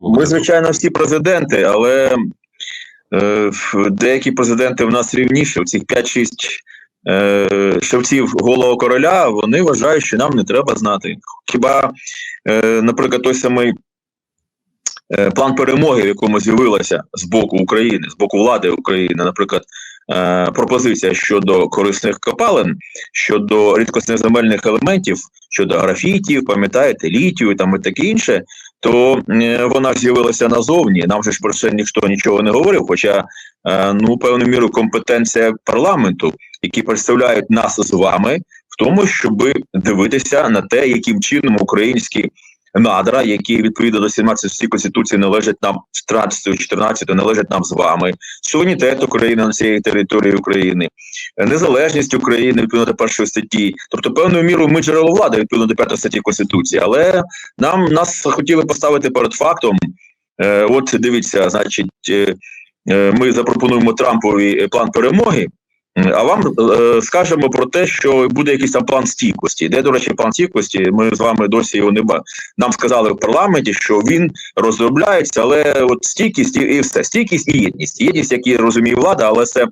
Ми, звичайно, всі президенти, але е, деякі президенти в нас рівніші. Цих 5-6 е, шевців голого короля вони вважають, що нам не треба знати. Хіба, е, наприклад, той самий е, план перемоги, в якому з'явилася з боку України, з боку влади України, наприклад, е, пропозиція щодо корисних копалин, щодо рідкісних земельних елементів, щодо графітів, пам'ятаєте, літію там і таке інше то е, вона з'явилася назовні. Нам же ж про це ніхто нічого не говорив. Хоча е, ну певну міру компетенція парламенту, які представляють нас з вами, в тому, щоб дивитися на те, яким чином українські надра, які відповідно до 17 статті конституції належать нам з 13 14 належать нам з вами, суверенітет України на цієї території України, незалежність України відповідно до першої статті, тобто певною мірою ми джерело влади відповідно до п'ятої статті конституції, але нам нас хотіли поставити перед фактом. Е, от дивіться, значить, е, е, ми запропонуємо Трампові план перемоги. А вам е, скажемо про те, що буде якийсь там план стійкості. Де, до речі, план стійкості, ми з вами досі його не бачимо. Нам сказали в парламенті, що він розробляється, але от стійкість і, і все. Стійкість і єдність. Єдність, які розуміє влада, але це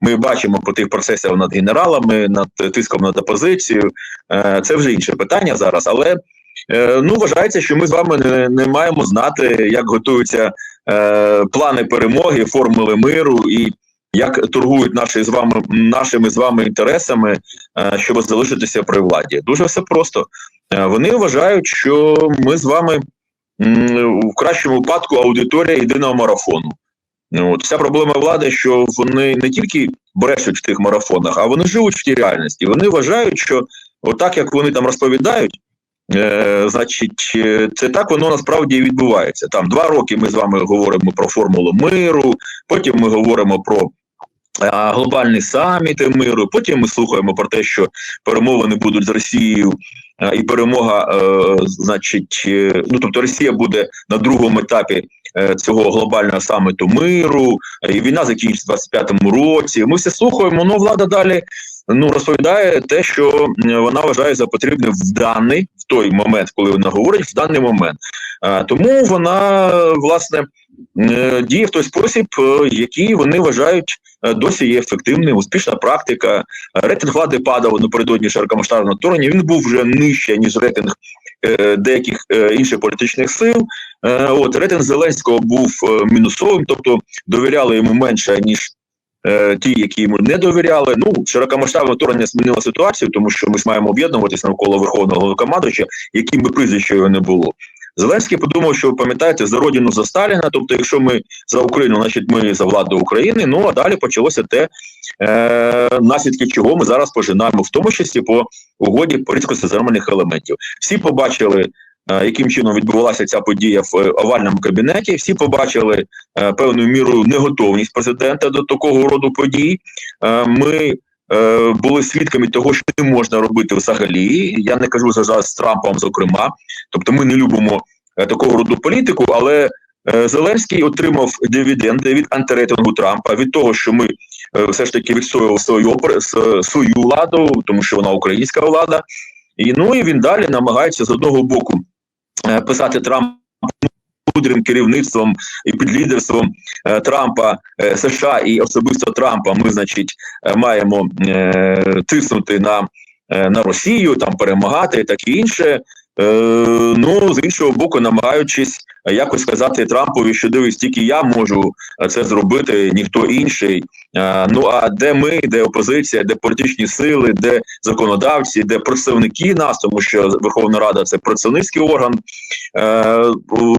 ми бачимо по тих процесах над генералами, над тиском над опозицію. Е, це вже інше питання зараз. Але е, ну вважається, що ми з вами не, не маємо знати, як готуються е, плани перемоги, формули миру і як торгують наші з вами нашими з вами інтересами, е, щоб залишитися при владі. Дуже все просто. Е, вони вважають, що ми з вами в кращому випадку аудиторія єдиного марафону. Ну, от, Вся проблема влади, що вони не тільки брешуть в тих марафонах, а вони живуть в тій реальності. Вони вважають, що отак, як вони там розповідають, е, значить, це так воно насправді і відбувається. Там два роки ми з вами говоримо про формулу миру, потім ми говоримо про глобальні саміти миру. Потім ми слухаємо про те, що перемовини будуть з Росією, і перемога, е, значить, е, ну тобто Росія буде на другому етапі е, цього глобального саміту миру, і війна закінчиться в 25-му році. Ми все слухаємо. Ну влада далі ну розповідає те, що вона вважає за потрібне в даний в той момент, коли вона говорить, в даний момент. Тому вона власне діє в той спосіб, який вони вважають досі є ефективним, успішна практика. Рейтинг влади падав напередодні широкомасштабного вторгнення. Він був вже нижче ніж рейтинг е, деяких е, інших політичних сил. От рейтинг Зеленського був мінусовим, тобто довіряли йому менше ніж. Ті, які йому не довіряли, ну широкомасштабне вторгнення змінило ситуацію, тому що ми ж маємо об'єднуватися навколо верховного головнокомандуюча, яким би прізвище його не було. Зеленський подумав, що ви пам'ятаєте за родину за Сталіна. Тобто, якщо ми за Україну, значить ми за владу України. Ну а далі почалося те, е, наслідки чого ми зараз пожинаємо, в тому числі по угоді порідкосезермальних елементів. Всі побачили. Е, яким чином відбувалася ця подія в овальному кабінеті? Всі побачили е, певною мірою неготовність президента до такого роду подій. Е, ми е, були свідками того, що не можна робити взагалі. Я не кажу зараз з Трампом, зокрема. Тобто, ми не любимо е, такого роду політику, але е, Зеленський отримав дивіденди від антирейтингу Трампа від того, що ми е, все ж таки відстоювали свою свою владу, тому що вона українська влада. І ну і він далі намагається з одного боку е, писати Трампу мудрим керівництвом і під лідерством е, Трампа е, США і особисто Трампа. Ми, значить, маємо тиснути на, на Росію, там перемагати і таке інше. Е, ну з іншого боку, намагаючись якось сказати Трампові, що дивись, тільки я можу це зробити, ніхто інший. Е, ну а де ми, де опозиція, де політичні сили, де законодавці, де представники нас, тому що Верховна Рада це представницький орган е,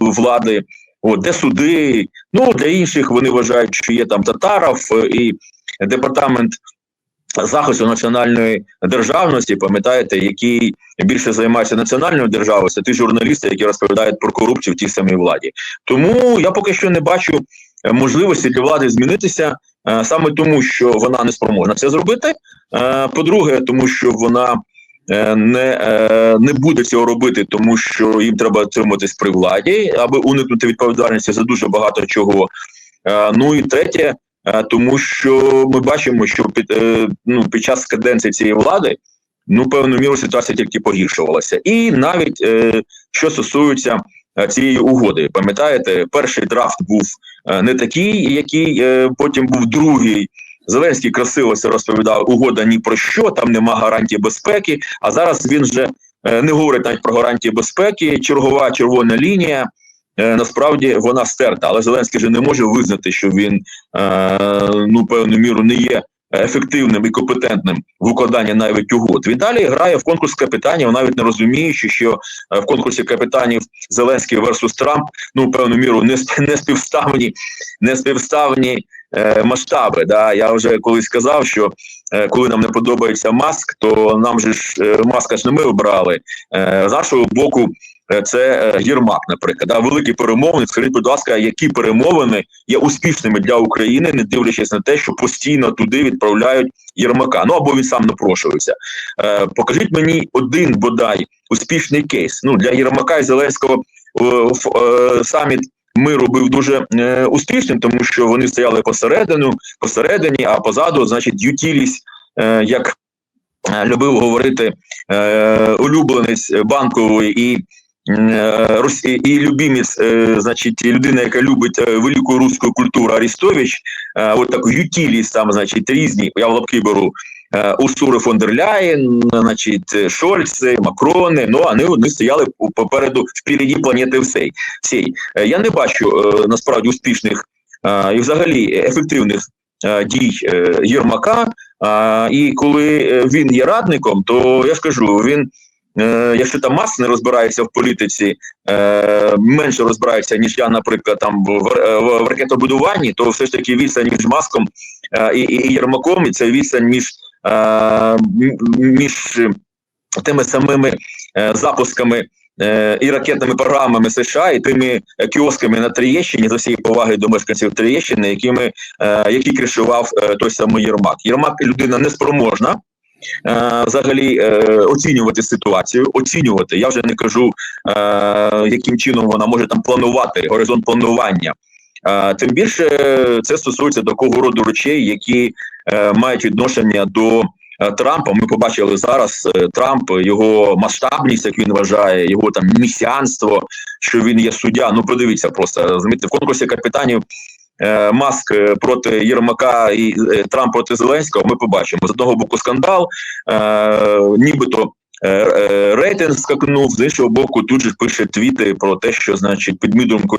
влади, О, де суди. Ну для інших вони вважають, що є там Татаров і департамент захисту національної державності, пам'ятаєте, який більше займається національною державністю, ті журналісти, які розповідають про корупцію в тій самій владі. Тому я поки що не бачу е, можливості для влади змінитися е, саме тому, що вона не спроможна це зробити. Е, по-друге, тому що вона не не буде цього робити, тому що їм треба триматись при владі, аби уникнути відповідальності за дуже багато чого. Ну і третє, тому що ми бачимо, що під е, ну під час каденції цієї влади ну певну міру ситуація тільки погіршувалася, і навіть е, що стосується е, цієї угоди. Пам'ятаєте, перший драфт був е, не такий, який е, потім був другий. Зеленський красиво це розповідав, угода ні про що, там нема гарантії безпеки. А зараз він вже е, не говорить навіть про гарантії безпеки. Чергова червона лінія. Е, Насправді вона стерта, але Зеленський же не може визнати, що він е, ну певну міру не є ефективним і компетентним в укладанні навіть угод. Він далі грає в конкурс капітанів, навіть не розуміючи, що е, в конкурсі капітанів Зеленський versus Трамп ну певну міру не, не співставні, не співставні е, масштаби. Да? Я вже колись сказав, що е, коли нам не подобається маск, то нам же ж е, маска ж не ми обрали. Е, з нашого боку, це е, Єрмак, наприклад, да? великий перемовник. Скажіть, будь ласка, які перемовини є успішними для України, не дивлячись на те, що постійно туди відправляють Єрмака. Ну або він сам напрошується. Е, покажіть мені один бодай успішний кейс. Ну для Єрмака і Зеленського е, е, саміт миру був дуже е, успішним, тому що вони стояли посередину, посередині, а позаду, значить, ютілість, е, як е, любив говорити е, улюбленець банкової і. Е, і- любімець, е, значить, людина, яка любить е, велику руську культуру Арістович, от таку ютілість, там, значить, різні, я в лапки беру, Урсури фон дер Ляєн, значить, Шольци, Макрони, ну, вони, вони стояли по- попереду впереді планети всей. всій. Е, Я не бачу насправді успішних і взагалі ефективних дій Єрмака. І коли він є радником, то я скажу, він, е, якщо там мас не розбирається в політиці, е, менше розбирається, ніж я, наприклад, там в, в, в ракетобудуванні, то все ж таки відстань між маском е, і, і, Єрмаком, і це відстань між, е, між тими самими запусками і ракетними програмами США, і тими кіосками на Троєщині, за всієї поваги до мешканців Троєщини, якими які кришував той самий Єрмак. Єрмак людина неспроможна. Е, Взагалі е, оцінювати ситуацію, оцінювати. Я вже не кажу, е, яким чином вона може там планувати горизонт планування. Тим більше це стосується такого роду речей, які мають відношення до Трампа. Ми побачили зараз Трамп, його масштабність, як він вважає, його там місіанство, що він є суддя. Ну подивіться просто розумієте, в конкурсі капітанів. Е, Маск е, проти Єрмака і е, Трамп проти Зеленського. Ми побачимо з одного боку скандал, нібито рейтинг скакнув, з іншого боку, тут же пише твіти про те, що значить під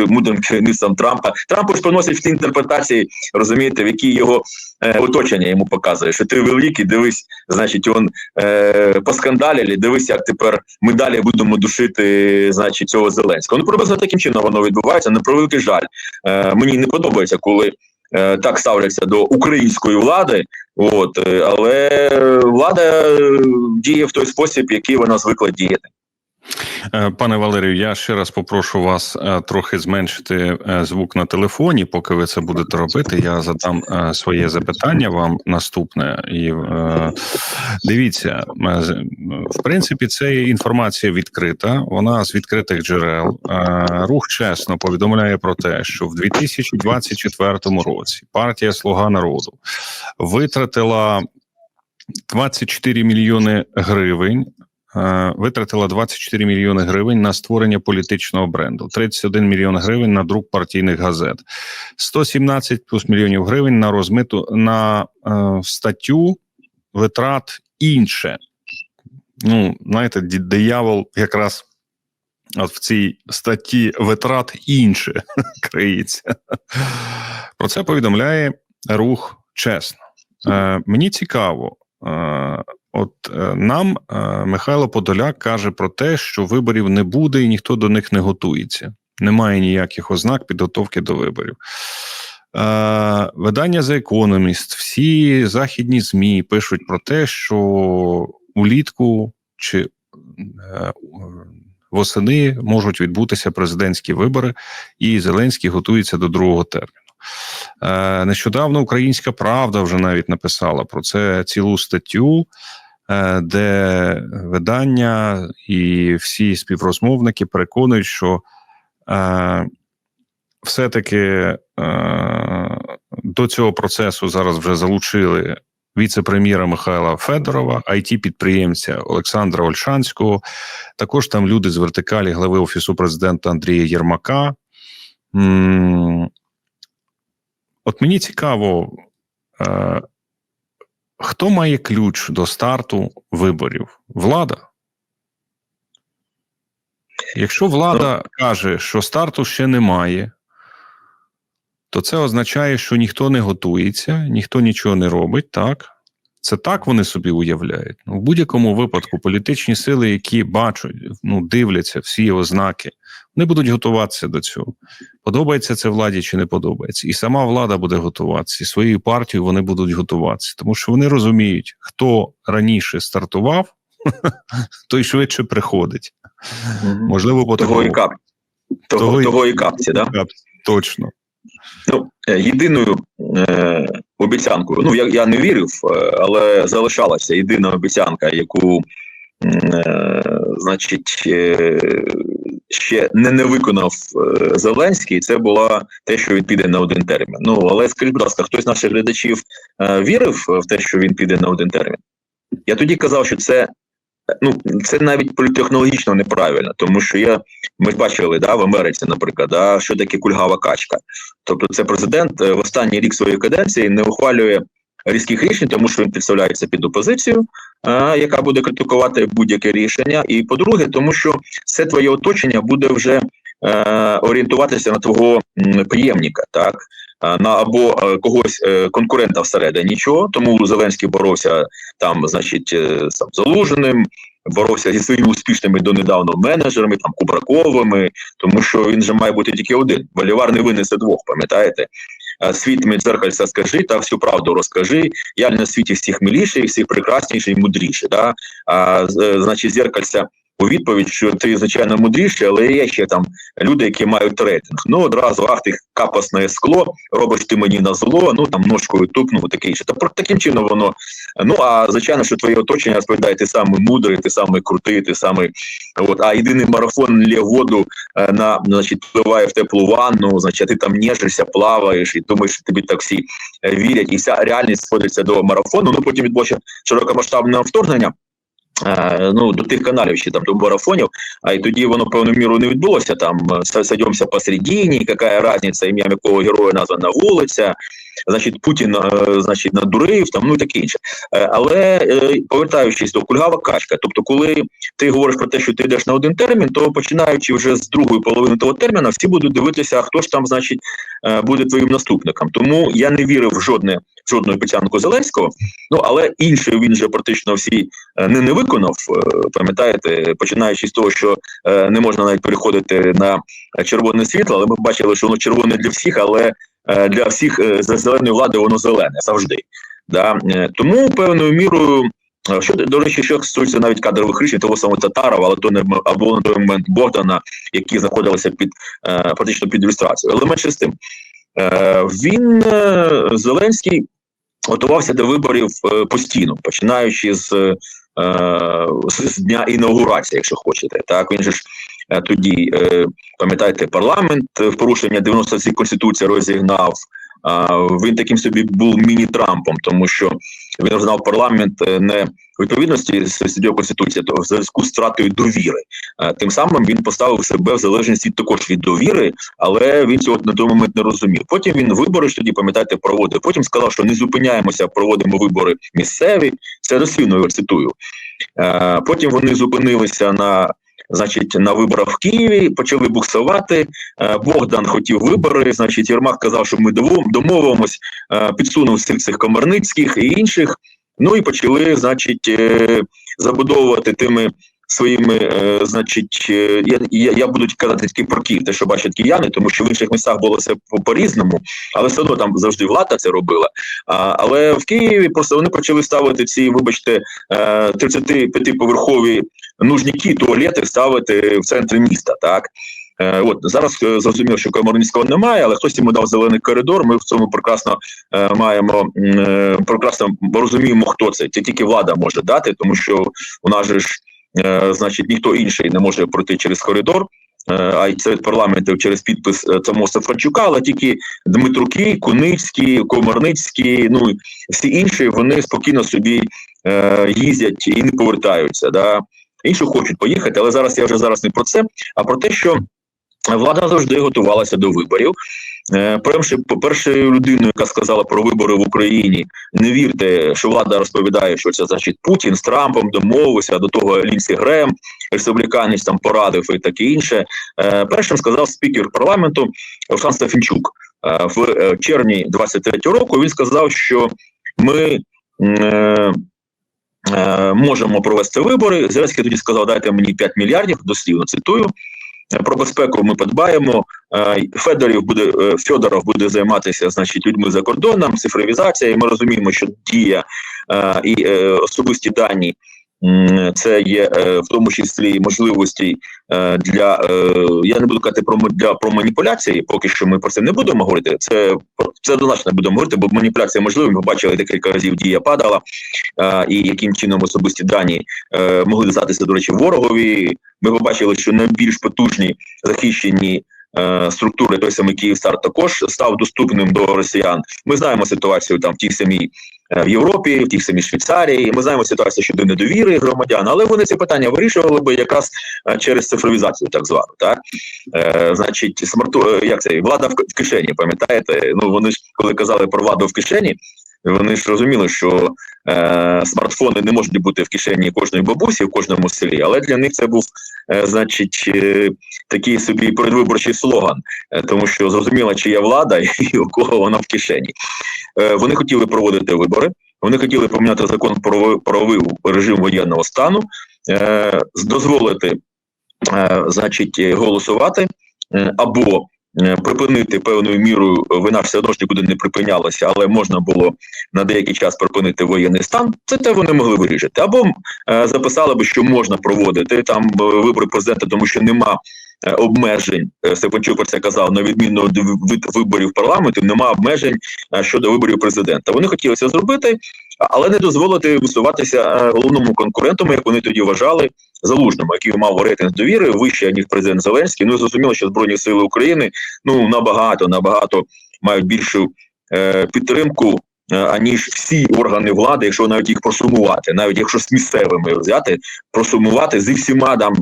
мудрим керівництвом Трампа Трампу ж приносять в ті інтерпретації, розумієте, в які його е, оточення йому показує, що ти великий, дивись, значить, он е, поскандалили, дивись, як тепер ми далі будемо душити, значить, цього Зеленського. Ну, приблизно таким чином воно відбувається. На превеликий жаль. Е, мені не подобається, коли е, так ставляться до української влади. От, е, але влада е, діє в той спосіб, який вона звикла діяти. Е, Пане Валерію, я ще раз попрошу вас е, трохи зменшити е, звук на телефоні. Поки ви це будете робити, я задам своє запитання вам наступне. І дивіться, в принципі, це інформація відкрита. Вона з відкритих джерел. Рух чесно повідомляє про те, що в 2024 році партія Слуга народу витратила 24 мільйони гривень витратила 24 мільйони гривень на створення політичного бренду, 31 мільйон гривень на друк партійних газет, 117 плюс мільйонів гривень на розмиту на е, статтю витрат інше. Ну, знаєте, диявол якраз от в цій статті витрат інше криється. Про це повідомляє рух чесно. Е, мені цікаво, е, От е, нам е, Михайло Подоляк каже про те, що виборів не буде і ніхто до них не готується. Немає ніяких ознак підготовки до виборів. Е, видання The Economist, всі західні ЗМІ пишуть про те, що улітку чи восени можуть відбутися президентські вибори, і Зеленський готується до другого терміну. Нещодавно Українська Правда вже навіть написала про це цілу статтю, де видання і всі співрозмовники переконують, що е, все-таки е, до цього процесу зараз вже залучили віце-прем'єра Михайла Федорова, it підприємця Олександра Ольшанського. Також там люди з вертикалі глави офісу президента Андрія Єрмака. От мені цікаво, е, хто має ключ до старту виборів? Влада? Якщо влада каже, що старту ще немає, то це означає, що ніхто не готується, ніхто нічого не робить, так? Це так вони собі уявляють. Ну, в будь-якому випадку політичні сили, які бачать, ну, дивляться всі ознаки, вони будуть готуватися до цього. Подобається це владі чи не подобається. І сама влада буде готуватися, і своєю партією вони будуть готуватися, тому що вони розуміють, хто раніше стартував, той швидше приходить. Можливо, по Того і такому. кап. Того, Того і- того і капці, да? Точно. Ну, е, єдиною е, обіцянкою, ну я, я не вірив, е, але залишалася єдина обіцянка, яку, е, значить, е, ще не, не виконав е, Зеленський. Це була те, що він піде на один термін. Ну але скажіть, будь ласка, хтось з наших глядачів е, вірив в те, що він піде на один термін? Я тоді казав, що це. Ну, це навіть політехнологічно неправильно, тому що я ми бачили да, в Америці, наприклад, да, що таке кульгава качка. Тобто, це президент е, в останній рік своєї каденції не ухвалює різких рішень, тому що він підставляється під опозицію, е, яка буде критикувати будь-яке рішення. І по-друге, тому що все твоє оточення буде вже е, орієнтуватися на твого приємника, так. На або е, когось е, конкурента всередині чого, тому Зеленський боровся там, значить, е, з там, Залуженим, боровся зі своїми успішними донедавна менеджерами, там Кубраковими, тому що він же має бути тільки один. Болівар не винесе двох, пам'ятаєте? Світ мені дзеркальця скажи та всю правду розкажи. Я на світі всіх миліший, всіх прекрасніший і мудріший. Да? А, значить, зеркальця у відповідь, що ти звичайно мудріший, але є ще там люди, які мають рейтинг. Ну одразу ах ти капасне скло, робиш ти мені на зло, ну там ножкою тупнув таке інше. Та таким чином воно. Ну а звичайно, що твоє оточення розповідає, ти самий мудрий, ти самий крутий, ти самий от. А єдиний марафон лє воду е, на значить впливає в теплу ванну, значить ти там нежишся, плаваєш і думаєш, що тобі так всі е, вірять, і вся реальність сходиться до марафону. Ну потім відбулося широкомасштабне вторгнення. Е, Ну, до тих каналів ще там до марафонів, а і тоді воно певною мірою не відбулося. Там е, с- посередині, яка різниця, ім'ям якого героя названа вулиця. Значить, Путін, е, значить, надурив, там ну і таке інше. Але повертаючись до кульгава качка, тобто, коли ти говориш про те, що ти йдеш на один термін, то починаючи вже з другої половини того терміна, всі будуть дивитися, хто ж там, значить, буде твоїм наступником. Тому я не вірив в жодне в жодну обіцянку Зеленського. Ну але інше він же практично всі е, не, не виконав. е, Пам'ятаєте, починаючи з того, що е, не можна навіть переходити на червоне світло, але ми бачили, що воно червоне для всіх, але для всіх за зеленої влади воно зелене завжди. Да? Тому певною мірою. Що до речі, що стосується навіть кадрових рішень того самого Татарова, але то не або на той момент Богдана, які знаходилися під е, практично під ілюстрацією. Але менше з тим, е, він е, Зеленський готувався до виборів е, постійно, починаючи з, е, з, з дня інаугурації, якщо хочете. Так він же ж е, тоді пам'ятаєте, парламент в порушення 90 конституції розігнав. Він таким собі був міні-Трампом, тому що він розгнав парламент е, не відповідності з статтею конституції, то в зв'язку з втратою довіри. Е, Тим самим він поставив себе в залежність від також від довіри, але він цього на той момент не розумів. Потім він вибори ж тоді, пам'ятаєте, проводив. Потім сказав, що не зупиняємося, проводимо вибори місцеві. Це дослівно цитую. Е, Потім вони зупинилися на. Значить, на виборах в Києві почали буксувати. Е, Богдан хотів вибори. Значить, Єрмак казав, що ми домовимось, е, підсунув всіх цих комарницьких і інших. Ну і почали, значить, е, забудовувати тими своїми, е, значить, е, я, я, буду казати тільки про Київ, те, що бачать кияни, тому що в інших містах було все по- по-різному, але все одно там завжди влада це робила. А, але в Києві просто вони почали ставити ці, вибачте, е, 35-поверхові нужніки, туалети ставити в центрі міста. Так Е, От зараз е, зрозуміло, що Комарницького немає, але хтось йому дав зелений коридор. Ми в цьому прекрасно е, маємо е, прекрасно розуміємо, хто це. Це тільки влада може дати, тому що у нас ж, значить, ніхто інший не може пройти через коридор. е, а й серед парламентів через підпис е, самого Сафранчука, але тільки Дмитруки, Куницькі, Комарницькі, ну всі інші вони спокійно собі е, їздять і не повертаються. Да? Інші хочуть поїхати, але зараз я вже зараз не про це, а про те, що влада завжди готувалася до виборів. Е, Перши, першою людиною, яка сказала про вибори в Україні, не вірте, що влада розповідає, що це значить Путін з Трампом домовився, до того Лінсі Грем, республіканець там порадив і таке інше. Е, Першим сказав спікер парламенту Олександр Стафінчук Е, в червні 23-го року. Він сказав, що ми. Можемо провести вибори. Зеленський тоді сказав: дайте мені 5 мільярдів, дослівно цитую. Про безпеку ми подбаємо. Е, Федорів буде е, Федоров буде займатися, значить, людьми за кордоном, цифровізацією. Ми розуміємо, що дія е, і особисті дані це є е, в тому числі можливості е, для е, я не буду казати про для про маніпуляції. Поки що ми про це не будемо говорити. Це це однозначно будемо говорити, бо маніпуляція можлива. Ми бачили декілька разів дія падала, і яким чином особисті дані могли дістатися, до речі, ворогові. Ми побачили, що найбільш потужні захищені структури, той самий Київстар, також став доступним до росіян. Ми знаємо ситуацію там в тій самій в Європі, в тій самій Швейцарії. Ми знаємо ситуацію щодо недовіри громадян, але вони ці питання вирішували би якраз е, через цифровізацію, так звану. Так е, значить, смарту е, як це влада в кишені, пам'ятаєте? Ну вони ж коли казали про владу в кишені. Вони ж розуміли, що е, смартфони не можуть бути в кишені кожної бабусі в кожному селі, але для них це був, е, значить, е, такий собі передвиборчий слоган, е, тому що зрозуміла, чия влада і у кого вона в кишені. Е, вони хотіли проводити вибори, вони хотіли поміняти закон про ви- правовий режим воєнного стану, е, дозволити, е, значить, голосувати або припинити певною мірою вина все одно ж нікуди не припинялася, але можна було на деякий час припинити воєнний стан. Це те вони могли вирішити. Або записали би, що можна проводити там вибори президента, тому що нема обмежень. Е, Степанчук про це казав на відміну від виборів парламенту, нема обмежень е, щодо виборів президента. Вони хотіли це зробити, але не дозволити висуватися е, головному конкуренту, як вони тоді вважали, залужному, який мав рейтинг довіри вище ніж президент Зеленський. Ну зрозуміло, що збройні сили України ну набагато набагато мають більшу е, підтримку. е, Аніж всі органи влади, якщо навіть їх просумувати, навіть якщо з місцевими взяти, просумувати зі всіма там, е,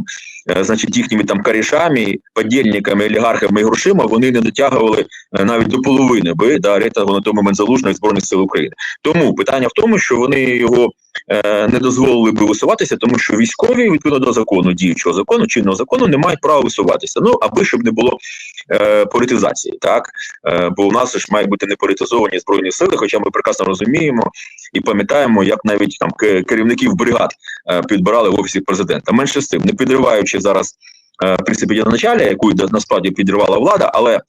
значить, їхніми там карішами, подільниками, олігархами і грошима, вони не дотягували е, навіть до половини би да, рейтингу на той момент залужних збройних сил України. Тому питання в тому, що вони його е, не дозволили би висуватися, тому що військові відповідно до закону, діючого закону, чинного закону, не мають права висуватися. Ну аби щоб не було е, політизації, так е, бо у нас ж мають бути не політизовані збройні сили, хоча ми прекрасно розуміємо і пам'ятаємо, як навіть там керівників бригад е, підбирали в офісі президента. Менше з тим, не підриваючи зараз е, в принципі началя, яку насправді підривала влада, але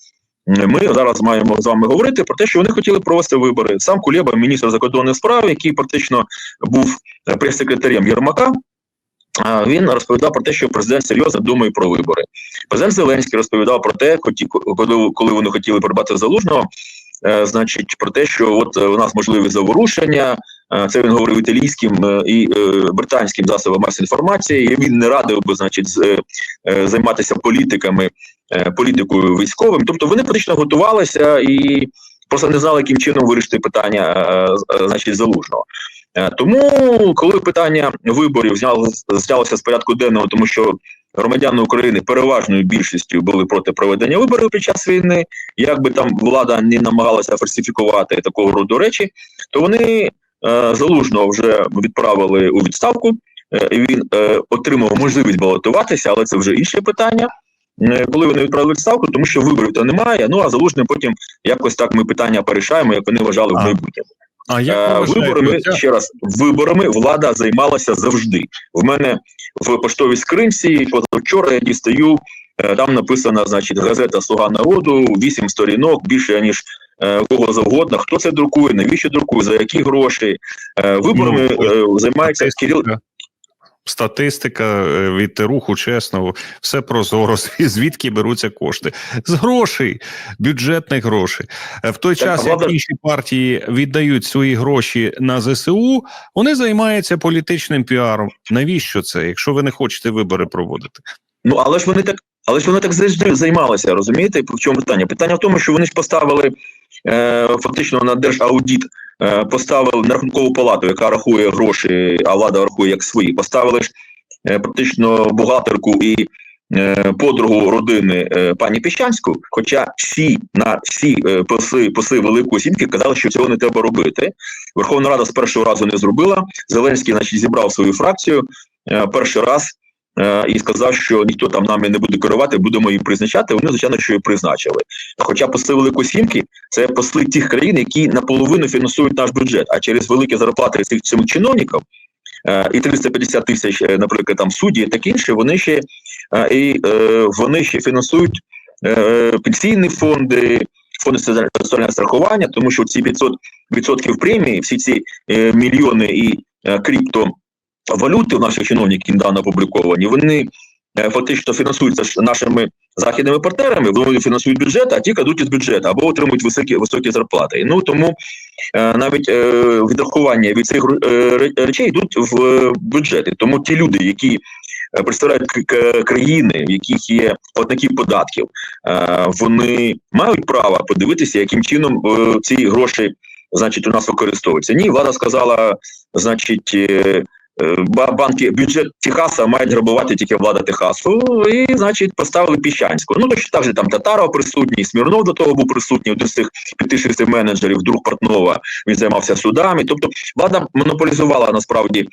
ми зараз маємо з вами говорити про те, що вони хотіли провести вибори. Сам Кулєба, міністр закордонних справ, який практично був е, прес-секретарем Єрмака. Він розповідав про те, що президент серйозно думає про вибори. Президент Зеленський розповідав про те, коли, вони хотіли прибрати залужного, е, значить, про те, що от е, у нас можливі заворушення. Це він говорив італійським е, і е, британським засобам масової інформації. І він не радив би, значить, е, займатися політиками політикою військовим. Тобто вони практично готувалися і просто не знали, яким чином вирішити питання, значить, залужного. Тому, коли питання виборів зняло- знялося з порядку денного, тому що громадяни України переважною більшістю були проти проведення виборів під час війни, як би там влада не намагалася фальсифікувати такого роду речі, то вони залужного вже відправили у відставку. Е, і він е, отримав можливість балотуватися, але це вже інше питання. Е, Коли вони відправили відставку, тому що виборів то немає. Ну а залужним потім якось так ми питання порішаємо, як вони вважали в майбутньому. А Е, вважаєте, виборами ще раз виборами влада займалася завжди. В мене в поштовій скринці позавчора я дістаю. е, Там написана, значить, газета Слуга народу, вісім сторінок, більше ніж е, кого завгодно. Хто це друкує, навіщо друкує, за які гроші Е, виборами Ну, е, займається Кирил. Статистика е, від руху чесно, все прозоро. Звідки беруться кошти? З грошей, бюджетних грошей. Е, В той Так, час, як інші партії віддають свої гроші на ЗСУ, вони займаються політичним піаром. Навіщо це, якщо ви не хочете вибори проводити? Ну але ж вони так Але ж вони так завжди займалися, розумієте? В чому питання? Питання в тому, що вони ж поставили е, фактично на держаудіт, е, поставили на рахункову палату, яка рахує гроші, а влада рахує як свої. Поставили ж е, практично бухгалтерку і е, подругу родини е, пані Піщанську. Хоча всі на всі е, посли, посли Великої Сімки казали, що цього не треба робити. Верховна Рада з першого разу не зробила. Зеленський, значить, зібрав свою фракцію е, перший раз е, і сказав, що ніхто там нами не буде керувати, будемо її призначати. Вони, звичайно, що і призначили. Хоча посли Великої Сімки це посли тих країн, які наполовину фінансують наш бюджет, а через великі зарплати цих цих чиновників. е, І 350 тисяч, е, наприклад, там судді і таке інше, вони ще е, і е, вони ще фінансують е, пенсійні фонди, фонди соціального страхування, тому що ці 500 відсотків премії, всі ці е, мільйони і е, криптовалюти у наших чиновників недавно опубліковані, вони е, фактично фінансуються нашими західними партнерами, вони фінансують бюджет, а ті кладуть із бюджету або отримують високі високі зарплати. Ну тому е, навіть е, відрахування від цих речей йдуть в бюджети. Тому ті люди, які представляють країни, в яких є платники податків, вони мають право подивитися, яким чином ці гроші, значить, у нас використовуються. Ні, влада сказала, значить. Е, ба- Банки бюджет Техаса мають грабувати тільки влада Техасу, і значить поставили Піщанську. Ну точно так же там Татаро присутній, Смірнов до того був присутній, один з цих п'яти-шести менеджерів, друг Портнова. Він займався судами. Тобто влада монополізувала насправді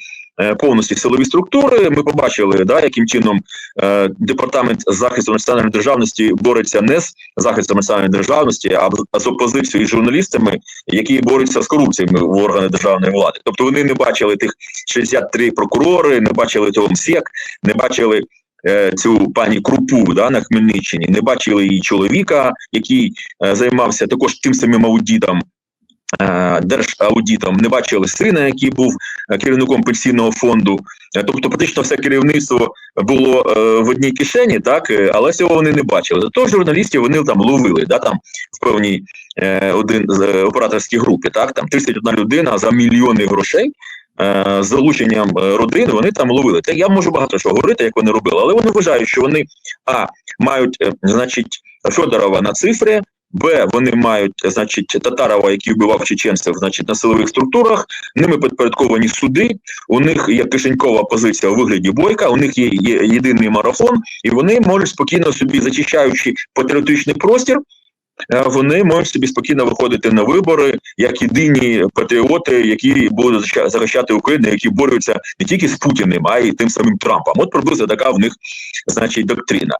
повністю силові структури. Ми побачили, да, яким чином е, департамент захисту національної державності бореться не з захистом національної державності, а з- опозицією і журналістами, які борються з корупціями в органи державної влади. Тобто вони не бачили тих 63 прокурори, не бачили цього МСЕК, не бачили. е, Цю пані Крупу да, на Хмельниччині не бачили її чоловіка, який е, займався також тим самим аудітом, е, держаудітом. Не бачили сина, який був е, керівником пенсійного фонду. Е, Тобто, практично все керівництво було е, в одній кишені, так е, але цього вони не бачили. Зато журналістів вони там ловили, да там в певній е, один з е, операторській групі, так там 31 людина за мільйони грошей. е, З залученням е, родин вони там ловили. Це я можу багато що говорити, як вони робили, але вони вважають, що вони а мають, е, значить, Федорова на цифрі, Б, вони мають, значить, Татарова, який вбивав чеченців, значить, на силових структурах. Ними підпорядковані суди. У них є кишенькова позиція у вигляді бойка. У них є, є єдиний марафон, і вони можуть спокійно собі зачищаючи патріотичний простір. е, Вони можуть собі спокійно виходити на вибори як єдині патріоти, які будуть захищати Україну, які борються не тільки з Путіним, а й тим самим Трампом. От приблизно така в них значить доктрина.